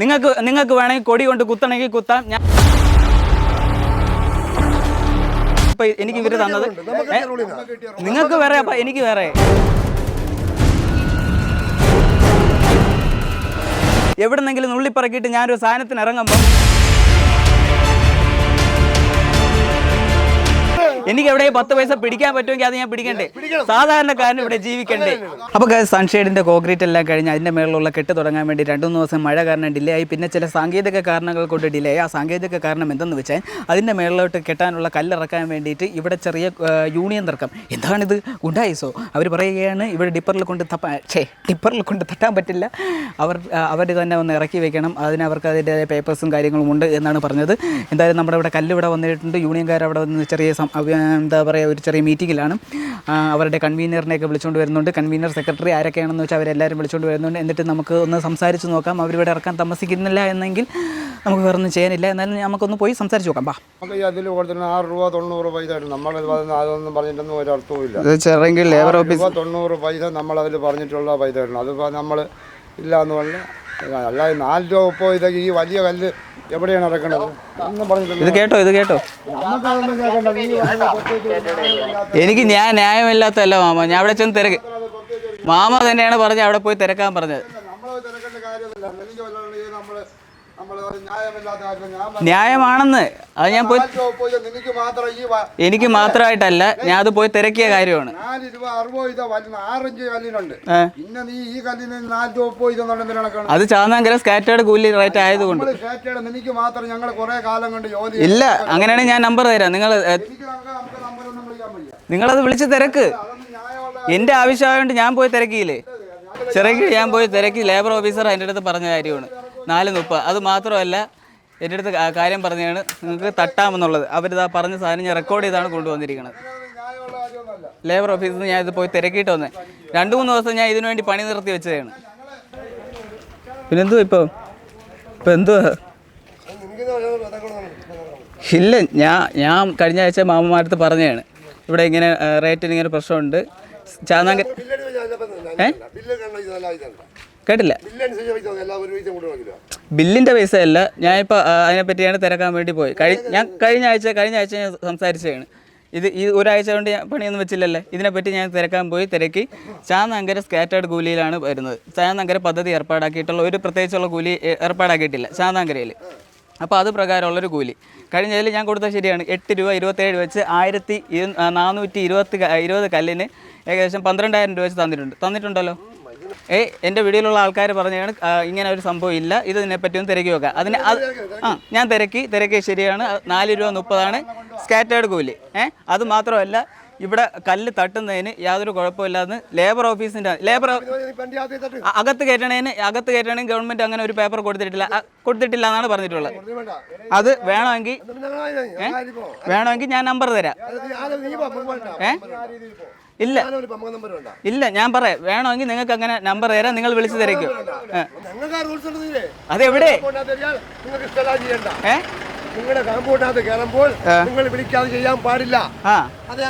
നിങ്ങൾക്ക് നിങ്ങൾക്ക് വേണമെങ്കിൽ കൊടി കൊണ്ട് കുത്തണമെങ്കിൽ കുത്താം. ഞാൻ ഇപ്പൊ എനിക്ക് ഇവർ തന്നത്. നിങ്ങൾക്ക് വേറെ അപ്പൊ എനിക്ക് വേറെ. എവിടെന്നെങ്കിലും നുള്ളിപ്പറക്കിയിട്ട് ഞാനൊരു സാധനത്തിന് ഇറങ്ങുമ്പോൾ എനിക്ക് എവിടെ പത്ത് പൈസ പിടിക്കാൻ പറ്റുമെങ്കിൽ അത് ഞാൻ പിടിക്കണ്ടേ? സാധാരണക്കാരൻ ഇവിടെ ജീവിക്കണ്ടേ? അപ്പൊ സൺഷെയ്ഡിന്റെ കോൺക്രീറ്റ് എല്ലാം കഴിഞ്ഞ് അതിന്റെ മേളിലുള്ള കെട്ട് തുടങ്ങാൻ വേണ്ടി രണ്ടു മൂന്ന് ദിവസം മഴ കാരണം ഡിലേ ആയി. പിന്നെ ചില സാങ്കേതിക കാരണങ്ങൾ കൊണ്ട് ഡിലേ ആയി. ആ സാങ്കേതിക കാരണം എന്തെന്ന് വെച്ചാൽ അതിന്റെ മേളിലോട്ട് കെട്ടാനുള്ള കല്ലിറക്കാൻ വേണ്ടിയിട്ട് ഇവിടെ ചെറിയ യൂണിയൻ തർക്കം. എന്താണിത്? ഉണ്ടായിസോ അവർ പറയുകയാണ് ഇവിടെ ഡിപ്പറിൽ കൊണ്ട് തപ്പാ ഛേ ഡിപ്പറിൽ കൊണ്ട് തട്ടാൻ പറ്റില്ല. അവർ അവർ തന്നെ ഒന്ന് ഇറക്കി വെക്കണം. അതിന് അവർക്ക് അതിന്റെ പേപ്പേഴ്സും കാര്യങ്ങളും ഉണ്ട് എന്നാണ് പറഞ്ഞത്. എന്തായാലും നമ്മുടെ ഇവിടെ കല്ല് ഇവിടെ വന്നിട്ടുണ്ട്. യൂണിയൻകാർ അവിടെ വന്ന് ചെറിയ എന്താ പറയുക ഒരു ചെറിയ മീറ്റിങ്ങിലാണ്. അവരുടെ കൺവീനറിനെയൊക്കെ വിളിച്ചുകൊണ്ട് വരുന്നുണ്ട്. കൺവീനർ സെക്രട്ടറി ആരൊക്കെയാണെന്ന് വെച്ചാൽ അവരെല്ലാവരും വിളിച്ചുകൊണ്ട് വരുന്നുണ്ട്. എന്നിട്ട് നമുക്ക് ഒന്ന് സംസാരിച്ച് നോക്കാം. അവരിവിടെ ഇറക്കാൻ താമസിക്കുന്നില്ല എന്നെങ്കിൽ നമുക്ക് വേറൊന്നും ചെയ്യാനില്ല. എന്നാലും നമുക്കൊന്ന് പോയി സംസാരിച്ച് നോക്കാം. ബാ. നമുക്ക് അതിൽ കൊടുത്തിട്ട് ആറ് രൂപ തൊണ്ണൂറ് പൈസ നമ്മൾ അതൊന്നും പറഞ്ഞിട്ടൊന്നും ഒരു അർത്ഥവും ഇല്ല. ലേബർ ഓഫീസ് തൊണ്ണൂറ് പൈസ നമ്മൾ അതിൽ പറഞ്ഞിട്ടുള്ള പൈസ ഇടണം അതിപ്പോൾ നമ്മൾ ഇല്ല എന്ന് പറഞ്ഞാൽ അല്ലാതെ നാല് രൂപ ഇപ്പോൾ ഇതൊക്കെ ഈ വലിയ കല്ല് എവിടെയാണ് ഇറക്കണത്? ഒന്നും ഇത് പറഞ്ഞിട്ടില്ല കേട്ടോ ഇത് കേട്ടോ. നമുക്കതൊന്നും കേൾക്കണ്ട. നീ അതിനെ പ്രത്യേകിച്ച് എനിക്ക് ഞാൻ ന്യായമില്ലാത്തല്ല മാമ. ഞാൻ അവിടെ ചെന്ന് തിരക്ക് മാമ തന്നെയാണ് പറഞ്ഞത് അവിടെ പോയി തിരക്കാൻ പറഞ്ഞത്. നമ്മൾ തിരക്കേണ്ട കാര്യമില്ല എനിക്ക് വല്ലതും നമ്മൾ നമ്മൾ ന്യായമില്ലാത്ത കാര്യം ഞാൻ പറഞ്ഞു. ന്യായമാണെന്ന്. അത് ഞാൻ പോയി എനിക്ക് മാത്രമായിട്ടല്ല ഞാൻ അത് പോയി തിരക്കിയ കാര്യമാണ്. അത് ചാന്നാങ്കര സ്കാറ്റേഡ് കൂലി റേറ്റ് ആയതുകൊണ്ട്. ഇല്ല അങ്ങനെയാണെങ്കിൽ ഞാൻ നമ്പർ തരാം. നിങ്ങൾ നിങ്ങളത് വിളിച്ച് തിരക്ക്. എന്റെ എന്റെ ആവശ്യമായതുകൊണ്ട് ഞാൻ പോയി തിരക്കിയില്ലേ? ചെറിയ ഞാൻ പോയി തിരക്കി ലേബർ ഓഫീസർ എന്റെ അടുത്ത് പറഞ്ഞ കാര്യമാണ്. നാല് മുപ്പത് അത് മാത്രമല്ല എന്റെ അടുത്ത് കാര്യം പറഞ്ഞാണ് നിങ്ങൾക്ക് തട്ടാമെന്നുള്ളത്. അവരിതാ പറഞ്ഞ സാധനം ഞാൻ റെക്കോർഡ് ചെയ്താണ് കൊണ്ടുവന്നിരിക്കുന്നത്. ലേബർ ഓഫീസിൽ നിന്ന് ഞാൻ ഇത് പോയി തിരക്കിയിട്ട് വന്നേ. രണ്ട് മൂന്ന് ദിവസം ഞാൻ ഇതിനു വേണ്ടി പണി നിർത്തി വെച്ചതാണ്. പിന്നെന്തുവാ ഇപ്പോൾ ഇപ്പം എന്തുവാ? ഇല്ല ഞാൻ ഞാൻ കഴിഞ്ഞ ആഴ്ച മാമ്മമാരത്ത് പറഞ്ഞതാണ്. ഇവിടെ ഇങ്ങനെ റേറ്റിന് ഇങ്ങനെ പ്രശ്നമുണ്ട്. ചാന്നാങ്ക ഏ? കേട്ടില്ല. ബില്ലിന്റെ പൈസ അല്ല ഒരു അതിനെ പറ്റിയാണ് നോക്കില്ല ബില്ലിന്റെ പൈസ അല്ല ഞാനിപ്പോൾ അതിനെപ്പറ്റിയാണ് തിരക്കാൻ വേണ്ടി പോയി. ഞാൻ കഴിഞ്ഞ ആഴ്ച കഴിഞ്ഞ ആഴ്ച ഞാൻ സംസാരിച്ചതാണ്. ഇത് ഈ ഒരാഴ്ച കൊണ്ട് ഞാൻ പണിയൊന്നും വെച്ചില്ലല്ലേ. ഇതിനെപ്പറ്റി ഞാൻ തിരക്കാൻ പോയി തിരക്കി. ചാന്നങ്കര സ്കാറ്റേർഡ് കൂലിയിലാണ് വരുന്നത്. ചാന്നങ്കര പദ്ധതി ഏർപ്പാടാക്കിയിട്ടുള്ള ഒരു പ്രത്യേകിച്ചുള്ള കൂലി ഏർപ്പാടാക്കിയിട്ടില്ല ചാന്നങ്കരയിൽ അപ്പോൾ അത് പ്രകാരമുള്ളൊരു കൂലി. കഴിഞ്ഞതിൽ ഞാൻ കൊടുത്തത് ശരിയാണ് എട്ട് രൂപ ഇരുപത്തേഴ് വെച്ച് ആയിരത്തി നാനൂറ്റി ഇരുപത്തി ഇരുപത് കല്ലിന് ഏകദേശം പന്ത്രണ്ടായിരം രൂപ വെച്ച് തന്നിട്ടുണ്ട്. തന്നിട്ടുണ്ടല്ലോ? ഏ എന്റെ വീഡിയോയിലുള്ള ആൾക്കാർ പറഞ്ഞാണ് ഇങ്ങനെ ഒരു സംഭവം ഇല്ല. ഇത് ഇതിനെപ്പറ്റി ഒന്ന് തിരക്കി വെക്കാം. അതിന് അത് ആ ഞാൻ തിരക്കി തിരക്കി ശരിയാണ്. നാല് രൂപ മുപ്പതാണ്. സ്കാറ്റേർഡ് കൂലി. ഏഹ് അത് മാത്രമല്ല ഇവിടെ കല്ല് തട്ടുന്നതിന് യാതൊരു കുഴപ്പമില്ലാന്ന് ലേബർ ഓഫീസിന്റെ ലേബർ അകത്ത് കയറ്റണേന് അകത്ത് കയറ്റണമെങ്കിൽ ഗവൺമെന്റ് അങ്ങനെ ഒരു പേപ്പർ കൊടുത്തിട്ടില്ല. കൊടുത്തിട്ടില്ല എന്നാണ് പറഞ്ഞിട്ടുള്ളത്. അത് വേണമെങ്കിൽ വേണമെങ്കിൽ ഞാൻ നമ്പർ തരാം. ഏ ഇല്ല. ഇല്ല ഞാൻ പറയാം. വേണമെങ്കിൽ നിങ്ങൾക്ക് അങ്ങനെ നമ്പർ തരാം. നിങ്ങൾ വിളിച്ചു തിരക്കും അതെവിടെ? ഏ? നിങ്ങളുടെ കാമ്പൗണ്ടിനകത്ത് കയറുമ്പോൾ നിങ്ങൾ വിളിക്കാതെ ചെയ്യാൻ പാടില്ല. അത്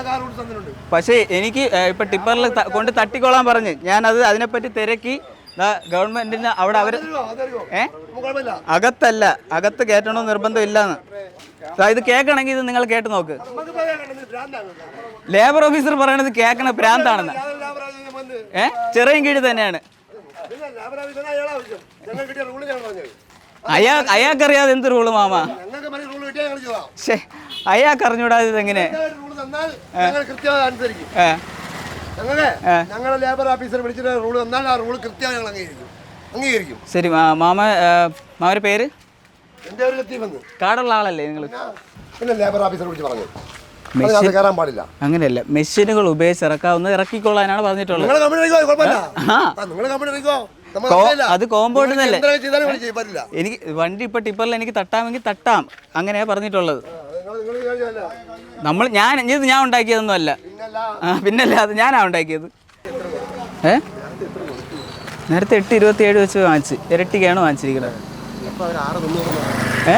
പക്ഷേ എനിക്ക് ഇപ്പൊ ടിപ്പറിൽ കൊണ്ട് തട്ടിക്കൊള്ളാൻ പറഞ്ഞ്. ഞാനത് അതിനെപ്പറ്റി തിരക്കി ഗവൺമെന്റിന് അവിടെ അതറിയോ ഏ? അകത്തല്ല. അകത്ത് കേറ്റണോ നിർബന്ധം ഇല്ലാന്ന്. ഇത് കേൾക്കണമെങ്കിൽ ഇത് നിങ്ങൾ കേട്ട് നോക്ക്. ലേബർ ഓഫീസർ പറയണത് കേക്കണ പ്രാന്താണെന്ന് ഏ? ചെറിയ കീഴ് തന്നെയാണ്. അയാ അയാൾക്കറിയാതെ എന്ത് റൂൾ മാമ? അയാൾക്കറിഞ്ഞൂടാതെ ഇതെങ്ങനെ ഏ. ഞങ്ങളെ ലേബർ ഓഫീസർ വിളിച്ചിട്ട് റൂൾ തന്നാൽ ആ റൂൾ കൃത്യമായി ഞങ്ങൾ അംഗീകരിക്കും. അംഗീകരിക്കും. ശരി മാമ മാമയുടെ പേര്? എന്റെ ലത്തീഫെന്ന് കാടുള്ള ആളല്ലേ നിങ്ങൾ? പിന്നെ ലേബർ ഓഫീസർ വിളിച്ച് പറഞ്ഞു. കയറാൻ പാടില്ല. അങ്ങനെയല്ല മെഷീനുകൾ ഉപയോഗിച്ച് ഇറക്കാവുന്നത് ഇറക്കിക്കൊള്ളാനാണ് പറഞ്ഞിട്ടുള്ളത്. അത് കോമ്പൗണ്ട് എനിക്ക് വണ്ടി ഇപ്പൊ ടിപ്പറിൽ എനിക്ക് തട്ടാമെങ്കിൽ തട്ടാം. അങ്ങനെയാ പറഞ്ഞിട്ടുള്ളത്. നമ്മൾ ഞാൻ ഇത് ഞാൻ ഉണ്ടാക്കിയതൊന്നും അല്ല. ആ പിന്നല്ല അത് ഞാനാ ഉണ്ടാക്കിയത്. ഏ? നേരത്തെ എട്ട് ഇരുപത്തി ഏഴ് വെച്ച് വാങ്ങിച്ച് ഇരട്ടിക്കാണ് വാങ്ങിച്ചിരിക്കുന്നത് ഏ?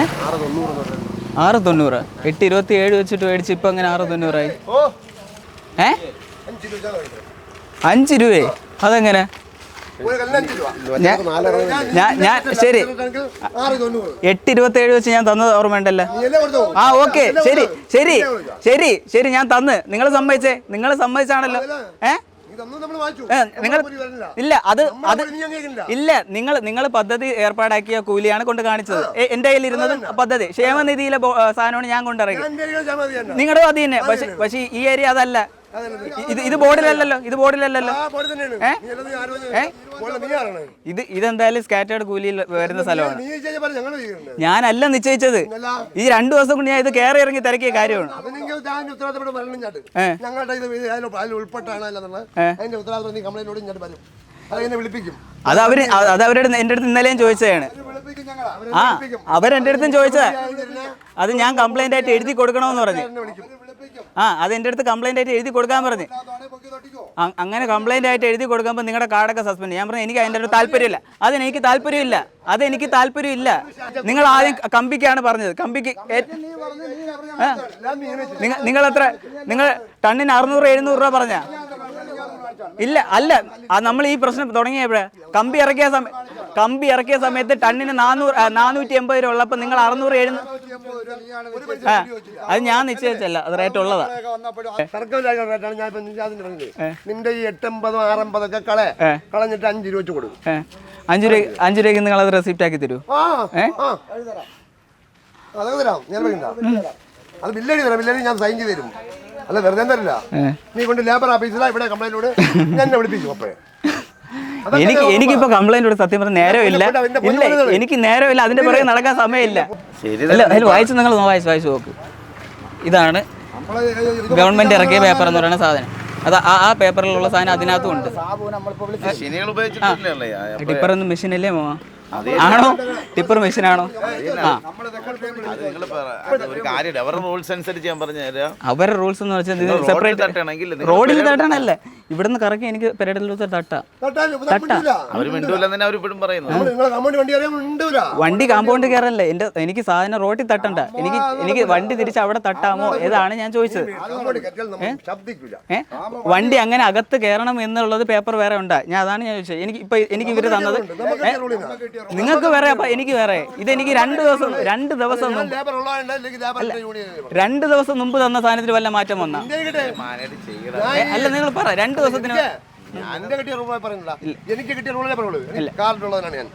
ആറ് തൊണ്ണൂറ്. എട്ട് ഇരുപത്തി ഏഴ് വെച്ചിട്ട് മേടിച്ച് ഇപ്പം അങ്ങനെ ആറ് തൊണ്ണൂറായി. ഏ? അഞ്ച് രൂപ വെച്ചാൽ അഞ്ച് രൂപയെ അതെങ്ങനെ? ഞാൻ ഞാൻ ഞാൻ ശരി. എട്ട് ഇരുപത്തേഴ് വെച്ച് ഞാൻ തന്നത് ഓർമ്മയുണ്ടല്ലോ. ആ ഓക്കെ. ശരി ശരി ശരി ശരി ഞാൻ തന്ന്. നിങ്ങൾ സമ്മതിച്ചേ? നിങ്ങൾ സമ്മതിച്ചാണല്ലോ. ഏ? നിങ്ങൾ ഇല്ല അത് അത് ഇല്ല നിങ്ങൾ നിങ്ങൾ പദ്ധതി ഏർപ്പാടാക്കിയ കൂലിയാണ് കൊണ്ട് കാണിച്ചത്. എന്റെ കയ്യിൽ ഇരുന്നത് പദ്ധതി. ക്ഷേമനിധിയിലെ സാധനമാണ് ഞാൻ കൊണ്ടിറങ്ങി. നിങ്ങളുടെ അത് തന്നെ. പക്ഷെ പക്ഷേ ഈ ഏരിയ അതല്ല. ഇത് ഇത് ബോർഡിലല്ലല്ലോ ഇത് ബോർഡിലല്ലല്ലോ. ഇത് ഇതെന്തായാലും സ്കാറ്റേർഡ് കൂലിയിൽ വരുന്ന സ്ഥലമാണ്. ഞാനല്ല നിശ്ചയിച്ചത്. ഈ രണ്ടു ദിവസം കൊണ്ട് ഞാൻ ഇത് കയറി ഇറങ്ങി തിരക്കിയ കാര്യമാണ്. അത് അവർ അത് അവരുടെ എന്റെ അടുത്ത് ഇന്നലെയും ചോദിച്ചതാണ്. അവരെ ആ അവരെന്റെ അടുത്തും ചോദിച്ചതാ. അത് ഞാൻ കംപ്ലൈന്റ് ആയിട്ട് എഴുതി കൊടുക്കണമെന്ന് പറഞ്ഞു. ആ അത് എന്റെ അടുത്ത് കംപ്ലൈന്റ് ആയിട്ട് എഴുതി കൊടുക്കാൻ പറഞ്ഞു. അങ്ങനെ കംപ്ലൈന്റ് ആയിട്ട് എഴുതി കൊടുക്കുമ്പോൾ നിങ്ങളുടെ കാർഡൊക്കെ സസ്പെൻഡ് ഞാൻ പറഞ്ഞു എനിക്ക് അതിന്റെ ഒരു താല്പര്യമില്ല. അത് എനിക്ക് താല്പര്യമില്ല. അത് എനിക്ക് താല്പര്യമില്ല. നിങ്ങൾ ആദ്യം കമ്പിക്കാണ് പറഞ്ഞത്. കമ്പിക്ക് നിങ്ങൾ എത്ര നിങ്ങൾ ടണ്ണിന് അറുന്നൂറ് എഴുന്നൂറ് രൂപ പറഞ്ഞ ഇല്ല അല്ല. നമ്മൾ ഈ പ്രശ്നം തുടങ്ങിയപ്പോഴേ കമ്പി ഇറക്കിയ സമയം കമ്പി ഇറക്കിയ സമയത്ത് ടണ്ണിന് നാനൂറ് നാനൂറ്റി എൺപത് രൂപ ഉള്ളപ്പോൾ നിങ്ങൾ അറുന്നൂറ് എഴുന്നൂറ് ആ അത് ഞാൻ നിശ്ചയിച്ചല്ല അത് റേറ്റ് ഉള്ളതാ. നിന്റെ ഈ എട്ടമ്പതും ആറമ്പതൊക്കെ കളെ. കളഞ്ഞിട്ട് അഞ്ച് രൂപ വെച്ച് കൊടുക്കും. അഞ്ചു രൂപ അഞ്ചു രൂപയ്ക്ക് നിങ്ങൾ അത് റെസിപ്റ്റ് ആക്കി തരൂ. അതൊക്കെ തരാം ഞാൻ അത് ബില്ലടി തരാം ബില്ലടി ഞാൻ സൈൻ ചെയ്ത് തരും. അല്ല വെറുതെ തരില്ല. നീ കൊണ്ട് ലേബർ ഓഫീസിലാ ഇവിടെ കംപ്ലൈന്റോട് ഞാൻ വിളിപ്പിച്ചു അപ്പോഴേ. എനിക്ക് എനിക്കിപ്പോ കംപ്ലൈന്റ് ഉണ്ട് സത്യം പറഞ്ഞ നേരമില്ല. ഇല്ല എനിക്ക് നേരമില്ല അതിന്റെ പുറകെ നടക്കാൻ സമയമില്ല. ശരി അല്ല അതിൽ വായിച്ചു നിങ്ങൾ വായിച്ചു വായിച്ചു നോക്ക്. ഇതാണ് ഗവൺമെന്റ് ഇറക്കിയ പേപ്പർ എന്ന് പറയുന്ന സാധനം. അത് ആ ആ പേപ്പറിലുള്ള സാധനം അതിനകത്തും ഉണ്ട്. എന്ന് മെഷീനല്ലേ മോ ആണോ? ടിപ്പർ മെഷീൻ ആണോ അവരുടെ റൂൾസ് അനുസരിച്ച് ഞാൻ പറഞ്ഞു തരാം. അവരുടെ റൂൾസ് എന്ന് വെച്ചാൽ സെപ്പറേറ്റ് റോഡിൽ തട്ടണല്ലേ ഇവിടുന്ന് കറക്കി എനിക്ക് തട്ടാം. കമ്പനി വണ്ടി കാമ്പൗണ്ട് കയറല്ലേ? എന്റെ എനിക്ക് സാധനം റോട്ടിൽ തട്ടണ്ട. എനിക്ക് എനിക്ക് വണ്ടി തിരിച്ച് അവിടെ തട്ടാമോ? ഇതാണ് ഞാൻ ചോദിച്ചത്? വണ്ടി അങ്ങനെ അകത്ത് കയറണം എന്നുള്ളത് പേപ്പർ വേറെ ഉണ്ടാ. ഞാൻ അതാണ് ഞാൻ ചോദിച്ചത്. എനിക്ക് ഇപ്പൊ എനിക്ക് ഇവർ തന്നത്? നിങ്ങൾക്ക് വേറെ അപ്പൊ എനിക്ക് വേറെ. ഇതെനിക്ക് രണ്ട് ദിവസം രണ്ട് ദിവസം രണ്ട് ദിവസം മുമ്പ് തന്ന സാധനത്തിൽ വല്ല മാറ്റം വന്ന? അല്ല നിങ്ങൾ പറ രണ്ട് ദിവസത്തിന്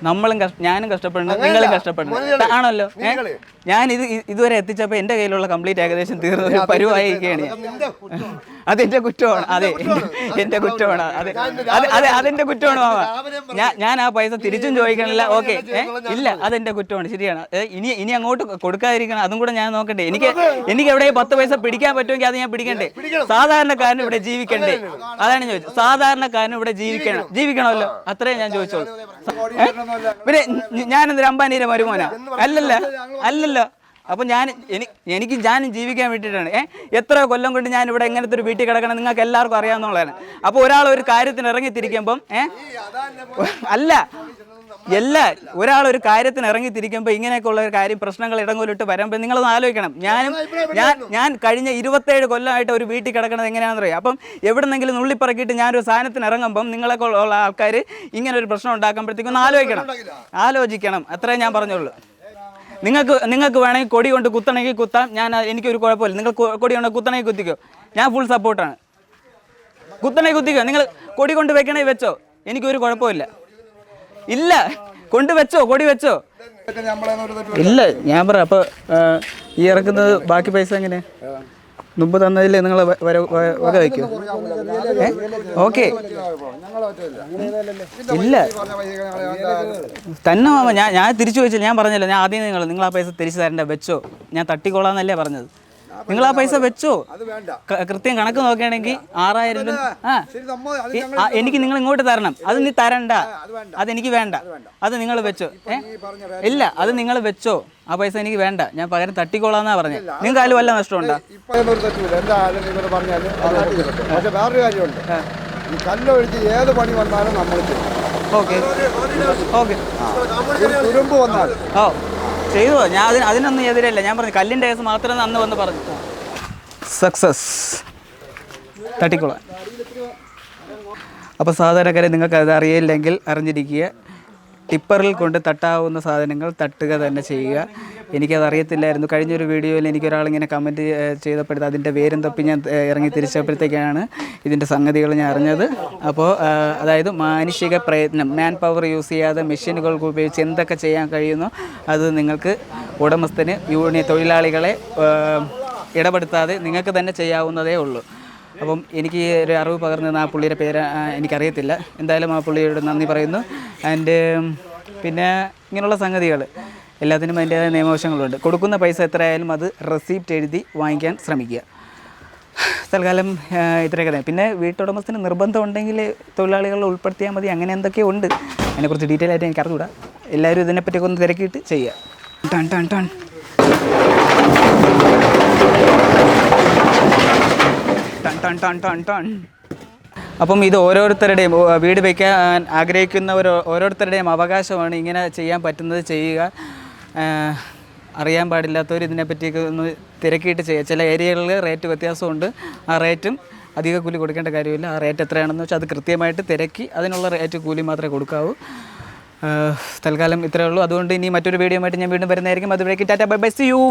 നമ്മളും ഞാനും കഷ്ടപ്പെടുന്നു. നിങ്ങളും കഷ്ടപ്പെടുന്നു. ആണല്ലോ? ഞാൻ ഇത് ഇതുവരെ എത്തിച്ചപ്പോ എന്റെ കയ്യിലുള്ള കംപ്ലീറ്റ് ഏകദേശം തീർന്ന പരുവായിരിക്കുകയാണ്. അതെന്റെ കുറ്റമാണ്. അതെ എന്റെ കുറ്റമാണ്. അതെ. അതെ അതെ അതെന്റെ കുറ്റമാണ് മാമ. ഞാൻ ഞാൻ ആ പൈസ തിരിച്ചും ചോദിക്കണില്ല ഓക്കെ. ഇല്ല അതെന്റെ കുറ്റമാണ്. ശരിയാണ്. ഇനി ഇനി അങ്ങോട്ട് കൊടുക്കാതിരിക്കണം. അതും കൂടെ ഞാൻ നോക്കട്ടെ എനിക്ക് എനിക്ക് എവിടെ പത്ത് പൈസ പിടിക്കാൻ പറ്റുമെങ്കിൽ അത് ഞാൻ പിടിക്കണ്ടേ? സാധാരണക്കാരന് ഇവിടെ ജീവിക്കണ്ടേ? അതാണ് ചോദിച്ചത്. ചോദിച്ചത് സാധാരണക്കാരന് ഇവിടെ ജീവിക്കണം. ജീവിക്കണമല്ലോ. അത്രേ ഞാൻ ചോദിച്ചോളൂ? പിന്നെ ഞാൻ എന്തൊരു അമ്പാനീരെ മരുമോനാ? അല്ലല്ല അല്ലല്ലോ. അപ്പൊ ഞാൻ എനിക്ക് ഞാനും ജീവിക്കാൻ വേണ്ടിയിട്ടാണ്. ഏഹ് എത്ര കൊല്ലം കൊണ്ട് ഞാൻ ഇവിടെ എങ്ങനത്തെ ഒരു വീട്ടിൽ കിടക്കണം നിങ്ങൾക്ക് എല്ലാവർക്കും അറിയാവുന്നതാണ്. അപ്പോൾ ഒരാൾ ഒരു കാര്യത്തിന് ഇറങ്ങിത്തിരിക്കുമ്പം ഏഹ് അല്ല എല്ലാ ഒരാൾ ഒരു കാര്യത്തിന് ഇറങ്ങിത്തിരിക്കുമ്പോൾ ഇങ്ങനെയൊക്കെ ഉള്ള ഒരു കാര്യം പ്രശ്നങ്ങൾ ഇടങ്ങോലിട്ട് വരുമ്പോൾ നിങ്ങളൊന്ന് ആലോചിക്കണം. ഞാനും ഞാൻ ഞാൻ കഴിഞ്ഞ ഇരുപത്തേഴ് കൊല്ലമായിട്ട് ഒരു വീട്ടിൽ കിടക്കണത് എങ്ങനെയാണെന്ന് അറിയാം? അപ്പം എവിടെന്നെങ്കിലും നുള്ളിപ്പറക്കിയിട്ട് ഞാനൊരു സാധനത്തിന് ഇറങ്ങുമ്പം നിങ്ങളൊക്കെ ഉള്ള ആൾക്കാർ ഇങ്ങനെ ഒരു പ്രശ്നം ഉണ്ടാക്കുമ്പോഴത്തേക്കും ഒന്ന് ആലോചിക്കണം. ആലോചിക്കണം. അത്രേ ഞാൻ പറഞ്ഞുള്ളൂ. നിങ്ങൾക്ക് നിങ്ങൾക്ക് വേണമെങ്കിൽ കൊടി കൊണ്ട് കുത്തണമെങ്കിൽ കുത്താം. ഞാൻ എനിക്കൊരു കുഴപ്പമില്ല. നിങ്ങൾ കൊടി കൊണ്ട് കുത്തണമെങ്കിൽ കുത്തിക്കോ. ഞാൻ ഫുൾ സപ്പോർട്ടാണ് കുത്തണേ കുത്തിക്കോ. നിങ്ങൾ കൊടി കൊണ്ട് വെക്കണമെങ്കിൽ വെച്ചോ. എനിക്കൊരു കുഴപ്പമില്ല. ഇല്ല. കൊണ്ട് വെച്ചോ കൊടി വെച്ചോ. ഇല്ല ഞാൻ പറ അപ്പൊ ഈ ഇറക്കുന്നത് ബാക്കി പൈസ എങ്ങനെ മുമ്പ് തന്നതിൽ നിങ്ങൾ വക വയ്ക്കോ ഏ? ഓക്കെ. ഇല്ല. തന്നെ മാമ ഞാൻ ഞാൻ തിരിച്ചു വെച്ചില്ല ഞാൻ പറഞ്ഞല്ലോ ഞാൻ ആദ്യം നിങ്ങൾ നിങ്ങൾ ആ പൈസ തിരിച്ചു തരണ്ട വെച്ചോ. ഞാൻ തട്ടിക്കോളാന്നല്ലേ പറഞ്ഞത്. നിങ്ങൾ ആ പൈസ വെച്ചോ കൃത്യം കണക്ക് നോക്കുകയാണെങ്കിൽ ആറായിരം രൂപ എനിക്ക് നിങ്ങൾ ഇങ്ങോട്ട് തരണം അത് നീ തരണ്ട അതെനിക്ക് വേണ്ട അത് നിങ്ങൾ വെച്ചോ ഏ ഇല്ല അത് നിങ്ങൾ വെച്ചോ ആ പൈസ എനിക്ക് വേണ്ട ഞാൻ പകരം തട്ടിക്കോളാന്നാ പറഞ്ഞത് നിങ്ങൾക്ക് അതിൽ വല്ല നഷ്ടമുണ്ടോ. പക്ഷെ വേറൊരു കാര്യമുണ്ട് ഈ കല്ലൊഴിച്ച് ഏത് പണി വന്നാലും നമ്മൾ ചെയ്യും ഓക്കെ ഓക്കെ തുരുമ്പ് വന്നാൽ ഓ ചെയ്തോ? ഞാൻ അതിന് അതിനൊന്നും എതിരല്ല. ഞാൻ പറഞ്ഞു കല്ലിന്റെ കേസ് മാത്രം അന്ന് വന്ന് പറഞ്ഞു. സക്സസ് തട്ടിക്കോളാം അപ്പോൾ സാധാരണക്കാരെ നിങ്ങൾക്ക് അത് അറിയില്ലെങ്കിൽ അറിഞ്ഞിരിക്കുക. ടിപ്പറിൽ കൊണ്ട് തട്ടാവുന്ന സാധനങ്ങൾ തട്ടുക തന്നെ ചെയ്യുക. എനിക്കത് അറിയത്തില്ലായിരുന്നു കഴിഞ്ഞൊരു വീഡിയോയിൽ എനിക്കൊരാളിങ്ങനെ കമന്റ് ചെയ്തപ്പോഴത്തെ അതിന്റെ പേരും തപ്പി ഞാൻ ഇറങ്ങി തിരിച്ചപ്പോഴത്തേക്കാണ് ഇതിന്റെ സംഗതികൾ ഞാൻ അറിഞ്ഞത്. അപ്പോൾ അതായത് മാനുഷിക പ്രയത്നം മാൻ പവർ യൂസ് ചെയ്യാതെ മെഷീനുകൾ ഉപയോഗിച്ച് എന്തൊക്കെ ചെയ്യാൻ കഴിയുന്നോ അത് നിങ്ങൾക്ക് ഉടമസ്ഥന് യൂണിയൻ തൊഴിലാളികളെ ഇടപെടുത്താതെ നിങ്ങൾക്ക് തന്നെ ചെയ്യാവുന്നതേ ഉള്ളൂ. അപ്പം എനിക്ക് ഒരു അറിവ് പകർന്നു ആ പുള്ളിയുടെ പേര് എനിക്കറിയത്തില്ല. എന്തായാലും ആ പുള്ളിയോട് നന്ദി പറയുന്നു. ആൻഡ് പിന്നെ ഇങ്ങനെയുള്ള സംഗതികൾ. എല്ലാത്തിനും അതിന്റേതായ നിയമവശങ്ങളുണ്ട്. കൊടുക്കുന്ന പൈസ എത്രയായാലും അത് റെസീപ്റ്റ് എഴുതി വാങ്ങിക്കാൻ ശ്രമിക്കുക. തൽക്കാലം ഇത്രയൊക്കെ തന്നെ. പിന്നെ വീട്ടുടമസ്ഥന് നിർബന്ധം ഉണ്ടെങ്കിൽ തൊഴിലാളികളെ ഉൾപ്പെടുത്തിയാൽ മതി. അങ്ങനെ എന്തൊക്കെയോ ഉണ്ട്? അതിനെക്കുറിച്ച് ഡീറ്റെയിൽ ആയിട്ട് എനിക്ക് അറിഞ്ഞുകൂടാ എല്ലാവരും ഇതിനെപ്പറ്റിയൊക്കെ ഒന്ന് തിരക്കിയിട്ട് ചെയ്യുക. ടൺ ടൺ ടൺ. ടൺ ടൺ ടൺ ടൺ. അപ്പം ഇത് ഓരോരുത്തരുടെയും വീട് വയ്ക്കാൻ ആഗ്രഹിക്കുന്നവർ ഓരോരുത്തരുടെയും അവകാശമാണ് ഇങ്ങനെ ചെയ്യാൻ പറ്റുന്നത് ചെയ്യുക. അറിയാൻ പാടില്ലാത്തവർ ഇതിനെപ്പറ്റിയൊക്കെ ഒന്ന് തിരക്കിയിട്ട് ചെയ്യുക ചില ഏരിയകളിൽ റേറ്റ് വ്യത്യാസമുണ്ട്. ആ റേറ്റും അധിക കൂലി കൊടുക്കേണ്ട കാര്യമില്ല. ആ റേറ്റ് എത്രയാണെന്ന് വെച്ചാൽ അത് കൃത്യമായിട്ട് തിരക്കി അതിനുള്ള റേറ്റ് കൂലി മാത്രമേ കൊടുക്കാവൂ. തൽക്കാലം ഇത്രയേ ഉള്ളൂ. അതുകൊണ്ട് ഇനി മറ്റൊരു വീഡിയോ ആയിട്ട് ഞാൻ വീണ്ടും വരുന്നതായിരിക്കും. അതുവരേക്ക് tata. Bye bye. See you